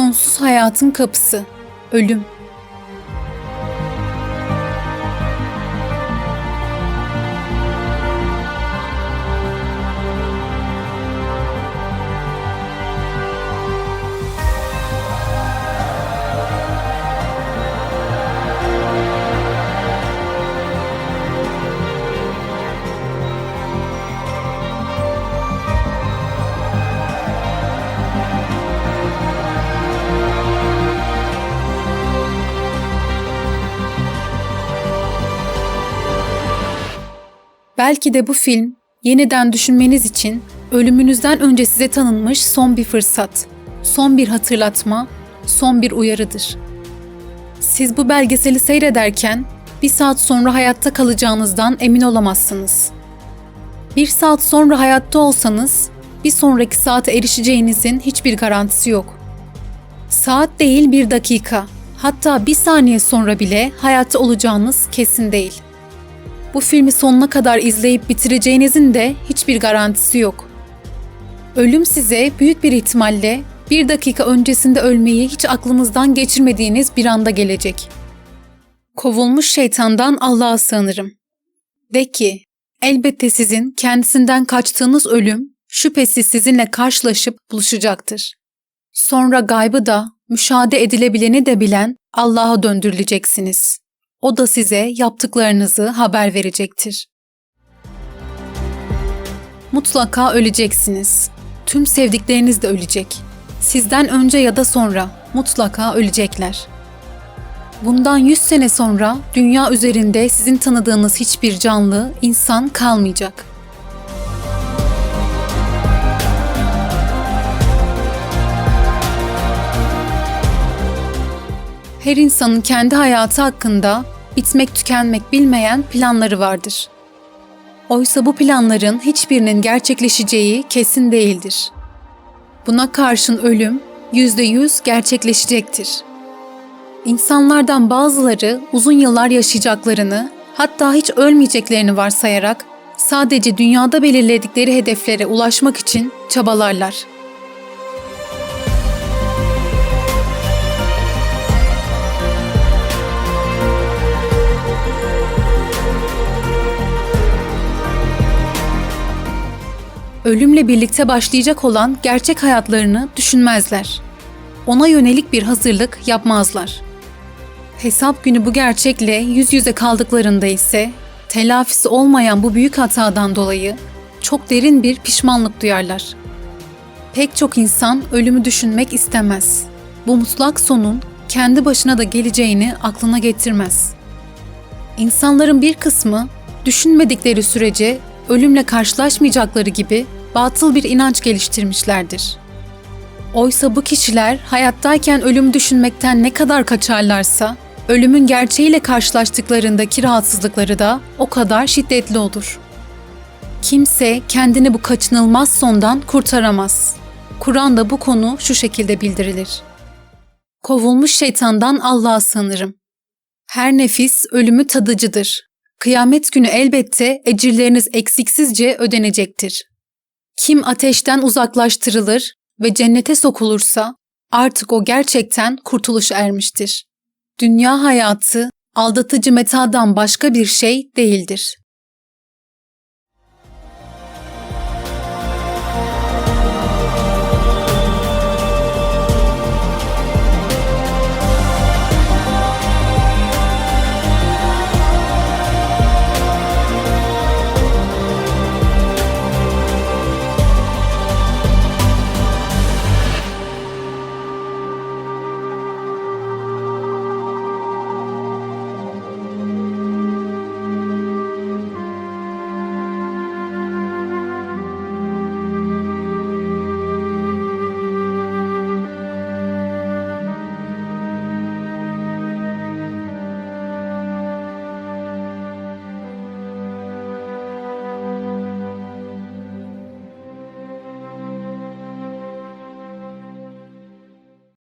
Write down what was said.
Sonsuz hayatın kapısı. Ölüm. Belki de bu film yeniden düşünmeniz için ölümünüzden önce size tanınmış son bir fırsat, son bir hatırlatma, son bir uyarıdır. Siz bu belgeseli seyrederken bir saat sonra hayatta kalacağınızdan emin olamazsınız. Bir saat sonra hayatta olsanız bir sonraki saate erişeceğinizin hiçbir garantisi yok. Saat değil bir dakika, hatta bir saniye sonra bile hayatta olacağınız kesin değil.'' Bu filmi sonuna kadar izleyip bitireceğinizin de hiçbir garantisi yok. Ölüm size büyük bir ihtimalle bir dakika öncesinde ölmeyi hiç aklınızdan geçirmediğiniz bir anda gelecek. Kovulmuş şeytandan Allah'a sığınırım. De ki, elbette sizin kendisinden kaçtığınız ölüm şüphesiz sizinle karşılaşıp buluşacaktır. Sonra gaybı da, müşahede edilebileni de bilen Allah'a döndürüleceksiniz. O da size yaptıklarınızı haber verecektir. Mutlaka öleceksiniz. Tüm sevdikleriniz de ölecek. Sizden önce ya da sonra mutlaka ölecekler. Bundan 100 sene sonra dünya üzerinde sizin tanıdığınız hiçbir canlı, insan kalmayacak. Her insanın kendi hayatı hakkında bitmek tükenmek bilmeyen planları vardır. Oysa bu planların hiçbirinin gerçekleşeceği kesin değildir. Buna karşın ölüm yüzde yüz gerçekleşecektir. İnsanlardan bazıları uzun yıllar yaşayacaklarını, hatta hiç ölmeyeceklerini varsayarak sadece dünyada belirledikleri hedeflere ulaşmak için çabalarlar. Ölümle birlikte başlayacak olan gerçek hayatlarını düşünmezler. Ona yönelik bir hazırlık yapmazlar. Hesap günü bu gerçekle yüz yüze kaldıklarında ise telafisi olmayan bu büyük hatadan dolayı çok derin bir pişmanlık duyarlar. Pek çok insan ölümü düşünmek istemez. Bu mutlak sonun kendi başına da geleceğini aklına getirmez. İnsanların bir kısmı düşünmedikleri sürece ölümle karşılaşmayacakları gibi batıl bir inanç geliştirmişlerdir. Oysa bu kişiler hayattayken ölüm düşünmekten ne kadar kaçarlarsa, ölümün gerçeğiyle karşılaştıklarındaki rahatsızlıkları da o kadar şiddetli olur. Kimse kendini bu kaçınılmaz sondan kurtaramaz. Kur'an'da bu konu şu şekilde bildirilir. Kovulmuş şeytandan Allah'a sığınırım. Her nefis ölümü tadıcıdır. Kıyamet günü elbette ecirleriniz eksiksizce ödenecektir. Kim ateşten uzaklaştırılır ve cennete sokulursa artık o gerçekten kurtuluş ermiştir. Dünya hayatı aldatıcı metadan başka bir şey değildir.